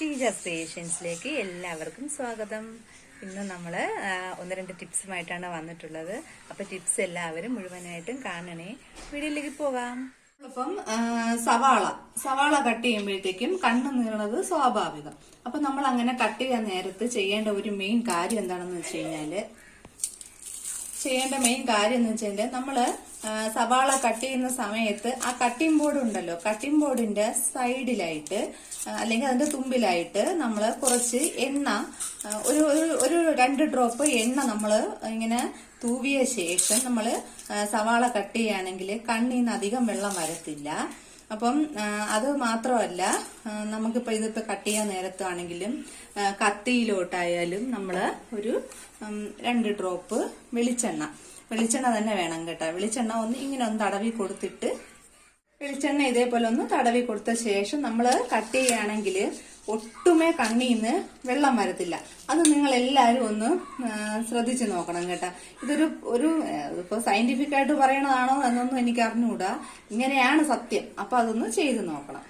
ഷീജ ക്രിയേഷൻസിലേക്ക് എല്ലാവർക്കും സ്വാഗതം. ഇന്ന് നമ്മൾ ഒന്ന് രണ്ട് ടിപ്സുമായിട്ടാണ് വന്നിട്ടുള്ളത്. അപ്പൊ ടിപ്സ് എല്ലാവരും മുഴുവനായിട്ടും കാണണേ. വീഡിയോയിലേക്ക് പോകാം അപ്പം സവാള. സവാള കട്ട് ചെയ്യുമ്പോഴത്തേക്കും കണ്ണ് നീളത് സ്വാഭാവികം. അപ്പൊ നമ്മൾ അങ്ങനെ കട്ട് ചെയ്യാൻ നേരത്ത് ചെയ്യേണ്ട ഒരു മെയിൻ കാര്യം എന്താണെന്ന് വെച്ച് കഴിഞ്ഞാൽ ചെയ്യേണ്ട മെയിൻ കാര്യം എന്ന് വെച്ചാൽ നമ്മൾ സവാള കട്ട് ചെയ്യുന്ന സമയത്ത് ആ കട്ടിംഗ് ബോർഡ് ഉണ്ടല്ലോ കട്ടിംഗ് ബോർഡിന്റെ സൈഡിലായിട്ട് അല്ലെങ്കിൽ അതിന്റെ തുമ്പിലായിട്ട് നമ്മൾ കുറച്ച് എണ്ണ ഒരു ഒരു- രണ്ട് ഡ്രോപ്പ് എണ്ണ നമ്മൾ ഇങ്ങനെ തൂവിയ ശേഷം നമ്മൾ സവാള കട്ട് ചെയ്യുകയാണെങ്കിൽ കണ്ണിൽ നിന്ന് അധികം വെള്ളം വരത്തില്ല. അപ്പം അത് മാത്രമല്ല നമുക്കിപ്പോൾ ഇതിപ്പോൾ കട്ട് ചെയ്യാൻ നേരത്താണെങ്കിലും കത്തിയിലോട്ടായാലും നമ്മൾ ഒരു രണ്ട് ഡ്രോപ്പ് വെളിച്ചെണ്ണ. വെളിച്ചെണ്ണ തന്നെ വേണം കേട്ടോ. വെളിച്ചെണ്ണ ഒന്ന് ഇങ്ങനെ ഒന്ന് തടവി കൊടുത്തിട്ട് വെളിച്ചെണ്ണ ഇതേപോലെ ഒന്ന് തടവി കൊടുത്ത ശേഷം നമ്മൾ കട്ട് ചെയ്യുകയാണെങ്കിൽ ഒട്ടുമേ കണ്ണീന്ന് വെള്ളം വരത്തില്ല. അത് നിങ്ങൾ എല്ലാവരും ഒന്ന് ശ്രദ്ധിച്ചു നോക്കണം കേട്ടോ. ഇതൊരു ഒരു ഇപ്പോൾ സയന്റിഫിക് ആയിട്ട് പറയണതാണോ എന്നൊന്നും എനിക്ക് അറിഞ്ഞുകൂടാ ഇങ്ങനെയാണ് സത്യം. അപ്പം അതൊന്ന് ചെയ്ത് നോക്കണം.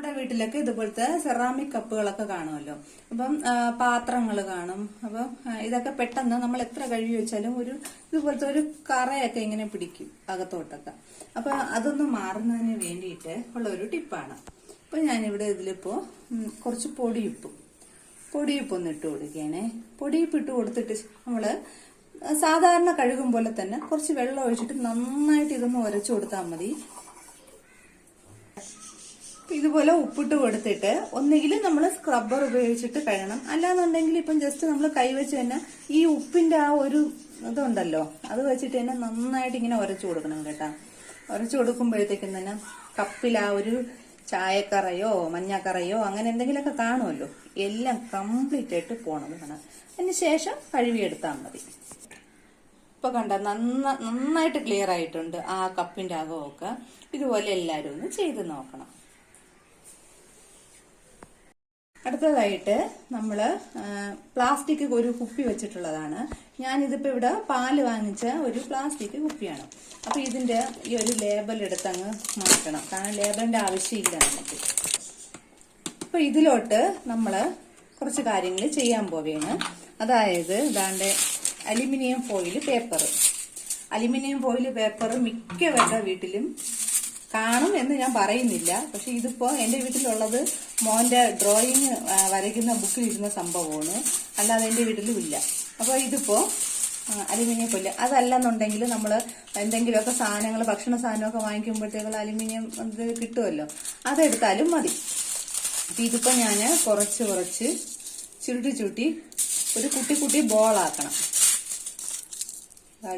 നമ്മുടെ വീട്ടിലൊക്കെ ഇതുപോലത്തെ സെറാമിക് കപ്പുകളൊക്കെ കാണുമല്ലോ. അപ്പം പാത്രങ്ങൾ കാണും. അപ്പം ഇതൊക്കെ പെട്ടെന്ന് നമ്മൾ എത്ര കഴുകി വെച്ചാലും ഒരു ഇതുപോലത്തെ ഒരു കറയൊക്കെ ഇങ്ങനെ പിടിക്കും അകത്തോട്ടൊക്കെ. അപ്പൊ അതൊന്ന് മാറുന്നതിന് വേണ്ടിയിട്ട് ഉള്ള ഒരു ടിപ്പാണ്. അപ്പൊ ഞാനിവിടെ ഇതിലിപ്പോ കുറച്ച് പൊടിയുപ്പും. പൊടിയുപ്പ് ഒന്ന് ഇട്ട് കൊടുക്കുകയാണേ. പൊടിയുപ്പ് ഇട്ട് കൊടുത്തിട്ട് നമ്മൾ സാധാരണ കഴുകും പോലെ തന്നെ കുറച്ച് വെള്ളം ഒഴിച്ചിട്ട് നന്നായിട്ട് ഇതൊന്ന് ഉരച്ചു കൊടുത്താൽ മതി. ഇതുപോലെ ഉപ്പിട്ട് കൊടുത്തിട്ട് ഒന്നുകിൽ നമ്മൾ സ്ക്രബ്ബർ ഉപയോഗിച്ചിട്ട് കഴുകണം. അല്ലാന്നുണ്ടെങ്കിൽ ഇപ്പം ജസ്റ്റ് നമ്മൾ കൈവച്ച് തന്നെ ഈ ഉപ്പിന്റെ ആ ഒരു ഇതുണ്ടല്ലോ അത് വെച്ചിട്ട് തന്നെ നന്നായിട്ട് ഇങ്ങനെ ഉരച്ചു കൊടുക്കണം കേട്ടോ. ഉരച്ചു കൊടുക്കുമ്പോഴത്തേക്കും തന്നെ കപ്പിൽ ആ ഒരു ചായക്കറയോ മഞ്ഞക്കറയോ അങ്ങനെ എന്തെങ്കിലുമൊക്കെ കാണുമല്ലോ. എല്ലാം കംപ്ലീറ്റ് ആയിട്ട് പോണത് കാണാം. അതിന് ശേഷം കഴുകിയെടുത്താൽ മതി. ഇപ്പൊ കണ്ട നന്ന നന്നായിട്ട് ക്ലിയർ ആയിട്ടുണ്ട് ആ കപ്പിന്റെ അകമൊക്കെ. ഇതുപോലെ എല്ലാവരും ഒന്ന് ചെയ്ത് നോക്കണം. അടുത്തതായിട്ട് നമ്മൾ പ്ലാസ്റ്റിക് ഒരു കുപ്പി വെച്ചിട്ടുള്ളതാണ്. ഞാനിതിപ്പോ ഇവിടെ പാൽ വാങ്ങിച്ച ഒരു പ്ലാസ്റ്റിക് കുപ്പിയാണ്. അപ്പോൾ ഇതിന്റെ ഈ ഒരു ലേബൽ എടുത്തങ്ങ് മാറ്റണം. കാരണം ലേബലിന്റെ ആവശ്യമില്ല നമുക്ക്. അപ്പൊ ഇതിലോട്ട് നമ്മൾ കുറച്ച് കാര്യങ്ങൾ ചെയ്യാൻ പോവുകയാണ്. അതായത് ഇതാണ്ട് aluminium foil paper aluminium foil paper മിക്കവരുടെ വീട്ടിലും കാണും എന്ന് ഞാൻ പറയുന്നില്ല. പക്ഷെ ഇതിപ്പോ എന്റെ വീട്ടിലുള്ളത് മോന്റെ ഡ്രോയിങ് വരയ്ക്കുന്ന ബുക്കിൽ ഇരുന്ന സംഭവമാണ്. അല്ലാതെ എന്റെ വീട്ടിലും ഇല്ല അപ്പൊ ഇതിപ്പോ ആ, അലുമിനിയം കൊല്ല്. അതല്ലെന്നുണ്ടെങ്കിൽ നമ്മൾ എന്തെങ്കിലുമൊക്കെ സാധനങ്ങൾ ഭക്ഷണ സാധനമൊക്കെ വാങ്ങിക്കുമ്പോഴത്തേക്കുള്ള അലുമിനിയം ഇത് കിട്ടുമല്ലോ. അതെടുത്താലും മതി. അപ്പൊ ഇതിപ്പോ ഞാൻ കുറച്ച് കുറച്ച് ചുരുട്ടി ചുരുട്ടി ഒരു കുട്ടി കുട്ടി ബോളാക്കണം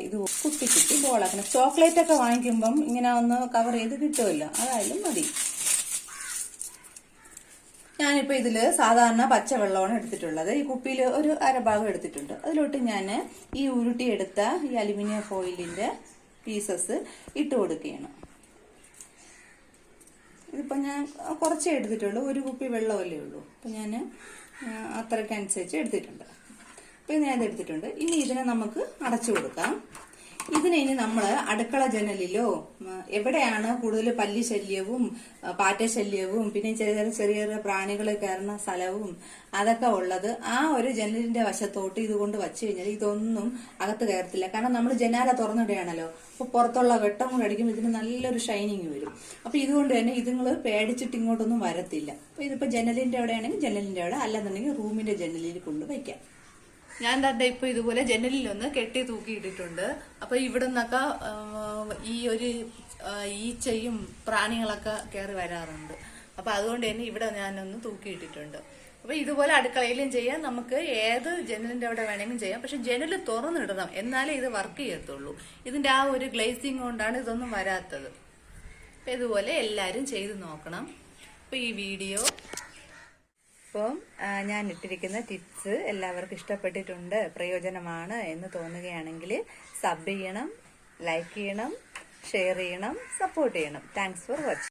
ഇത് കുട്ടി കുട്ടി ബോളാക്കണം ചോക്ലേറ്റ് ഒക്കെ വാങ്ങിക്കുമ്പം ഇങ്ങനെ ഒന്ന് കവർ ചെയ്ത് കിട്ടുമല്ലോ. അതായാലും മതി. ഞാനിപ്പോ ഇതിൽ സാധാരണ പച്ചവെള്ളമാണ് എടുത്തിട്ടുള്ളത്. ഈ കുപ്പിയിൽ ഒരു അരഭാഗം എടുത്തിട്ടുണ്ട്. അതിലോട്ട് ഞാൻ ഈ ഉരുട്ടിയെടുത്ത ഈ അലുമിനിയം ഫോയിലിന്റെ പീസസ് ഇട്ട് കൊടുക്കുകയാണ്. ഇതിപ്പോൾ ഞാൻ കുറച്ചേ എടുത്തിട്ടുള്ളൂ. ഒരു കുപ്പി വെള്ളമല്ലേ ഉള്ളൂ. അപ്പം ഞാൻ അത്രയ്ക്കനുസരിച്ച് എടുത്തിട്ടുണ്ട്. അപ്പൊ ഞാൻ ഇത് എടുത്തിട്ടുണ്ട്. ഇനി ഇതിനെ നമുക്ക് അടച്ചു കൊടുക്കാം. ഇതിനെ ഇനി നമ്മൾ അടുക്കള ജനലിലോ എവിടെയാണ് കൂടുതൽ പല്ലി ശല്യവും പാറ്റ ശല്യവും പിന്നെ ചെറിയ ചെറിയ ചെറിയ പ്രാണികൾ കയറുന്ന സ്ഥലവും അതൊക്കെ ഉള്ളത് ആ ഒരു ജനലിന്റെ വശത്തോട്ട് ഇതുകൊണ്ട് വച്ചു കഴിഞ്ഞാൽ ഇതൊന്നും അകത്ത് കയറത്തില്ല. കാരണം നമ്മൾ ജനാല തുറന്നിടുകയാണല്ലോ. അപ്പൊ പുറത്തുള്ള വെട്ടം കൂടെ അടിക്കുമ്പോൾ ഇതിന് നല്ലൊരു ഷൈനിങ് വരും. അപ്പൊ ഇതുകൊണ്ട് തന്നെ ഇതുങ്ങൾ പേടിച്ചിട്ട് ഇങ്ങോട്ടൊന്നും വരത്തില്ല. അപ്പൊ ഇതിപ്പോ ജനലിന്റെ അവിടെയാണെങ്കിൽ ജനലിന്റെ അവിടെ അല്ലെന്നുണ്ടെങ്കിൽ റൂമിന്റെ ജനലിൽ കൊണ്ട് വയ്ക്കാം. ഞാൻ തന്നെ ഇപ്പൊ ഇതുപോലെ ജനലിലൊന്ന് കെട്ടി തൂക്കിയിട്ടിട്ടുണ്ട്. അപ്പൊ ഇവിടെ നിന്നൊക്കെ ഈ ഒരു ഈച്ചയും പ്രാണികളൊക്കെ കയറി വരാറുണ്ട്. അപ്പൊ അതുകൊണ്ട് തന്നെ ഇവിടെ ഞാനൊന്ന് തൂക്കിയിട്ടിട്ടുണ്ട്. അപ്പൊ ഇതുപോലെ അടുക്കളയിലും ചെയ്യാം. നമുക്ക് ഏത് ജനലിന്റെ അവിടെ വേണമെങ്കിലും ചെയ്യാം. പക്ഷെ ജനൽ തുറന്നിടണം. എന്നാലേ ഇത് വർക്ക് ചെയ്യത്തുള്ളൂ. ഇതിന്റെ ആ ഒരു ഗ്ലേസിങ് കൊണ്ടാണ് ഇതൊന്നും വരാത്തത്. അപ്പൊ ഇതുപോലെ എല്ലാരും ചെയ്ത് നോക്കണം. അപ്പൊ ഈ വീഡിയോ അപ്പം ഞാൻ ഇട്ടിരിക്കുന്ന ടിപ്സ് എല്ലാവർക്കും ഇഷ്ടപ്പെട്ടിട്ടുണ്ട് പ്രയോജനമാണ് എന്ന് തോന്നുകയാണെങ്കിൽ സബ് ചെയ്യണം ലൈക്ക് ചെയ്യണം ഷെയർ ചെയ്യണം സപ്പോർട്ട് ചെയ്യണം. Thanks for watching